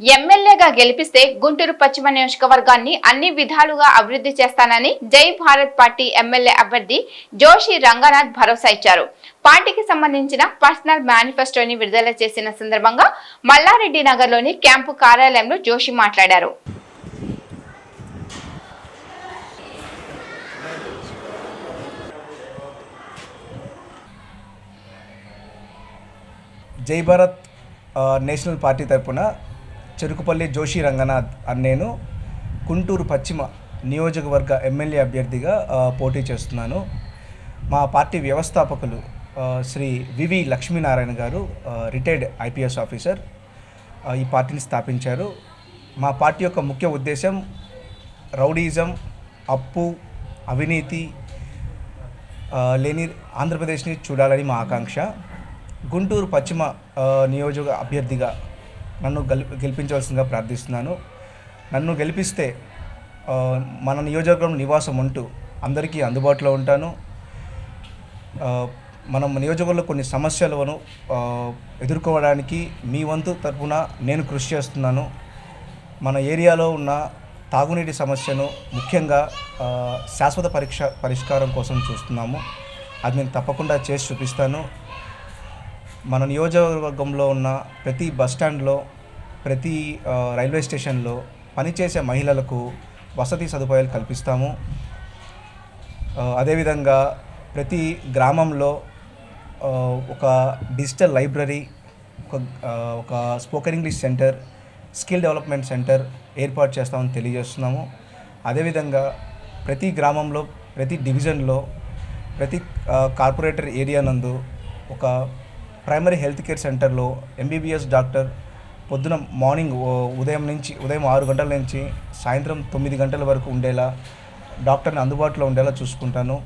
ఎమ్మెల్యేగా గెలిపిస్తే గుంటూరు పశ్చిమ నియోజకవర్గాన్ని అన్ని విధాలుగా అభివృద్ధి చేస్తానని జై భారత్ పార్టీ ఎమ్మెల్యే అభ్యర్థి జోషి రంగనాథ్ భరోసా ఇచ్చారు. పార్టీకి సంబంధించిన పర్సనల్ మేనిఫెస్టోని విడుదల చేసిన సందర్భంగా మల్లారెడ్డి నగర్లోని క్యాంపు కార్యాలయంలో జోషి మాట్లాడారు. జై భారత్ నేషనల్ పార్టీ తరఫున చెరుకుపల్లి జోషి రంగనాథ్ అని నేను గుంటూరు పశ్చిమ నియోజకవర్గ ఎమ్మెల్యే అభ్యర్థిగా పోటీ చేస్తున్నాను. మా పార్టీ వ్యవస్థాపకులు శ్రీ వివి లక్ష్మీనారాయణ గారు రిటైర్డ్ ఐపీఎస్ ఆఫీసర్ ఈ పార్టీని స్థాపించారు. మా పార్టీ యొక్క ముఖ్య ఉద్దేశం రౌడీజం అప్పు అవినీతి లేని ఆంధ్రప్రదేశ్ని చూడాలని మా ఆకాంక్ష. గుంటూరు పశ్చిమ నియోజక అభ్యర్థిగా నన్ను గెలి గెలిపించవలసిందిగా ప్రార్థిస్తున్నాను. నన్ను గెలిపిస్తే మన నియోజకవర్గం నివాసం ఉంటూ అందరికీ అందుబాటులో ఉంటాను. మనం నియోజకవర్గంలో కొన్ని సమస్యలను ఎదుర్కోవడానికి మీ వంతు తరపున నేను కృషి చేస్తున్నాను. మన ఏరియాలో ఉన్న తాగునీటి సమస్యను ముఖ్యంగా శాశ్వత పరీక్ష పరిష్కారం కోసం చూస్తున్నాము. అది నేను తప్పకుండా చేసి చూపిస్తాను. మన నియోజకవర్గంలో ఉన్న ప్రతి బస్ స్టాండ్లో ప్రతి రైల్వే స్టేషన్లో పనిచేసే మహిళలకు వసతి సదుపాయాలు కల్పిస్తాము. అదేవిధంగా ప్రతి గ్రామంలో ఒక డిజిటల్ లైబ్రరీ ఒక ఒక spoken English centre skill development centre ఏర్పాటు చేస్తామని తెలియజేస్తున్నాము. అదేవిధంగా ప్రతి గ్రామంలో ప్రతి డివిజన్లో ప్రతి కార్పొరేటర్ ఏరియా నందు ఒక ప్రైమరీ హెల్త్ కేర్ సెంటర్లో ఎంబీబీఎస్ డాక్టర్ పొద్దున మార్నింగ్ ఉదయం నుంచి ఉదయం ఆరు గంటల నుంచి సాయంత్రం తొమ్మిది గంటల వరకు ఉండేలా డాక్టర్ని అందుబాటులో ఉండేలా చూసుకుంటాను.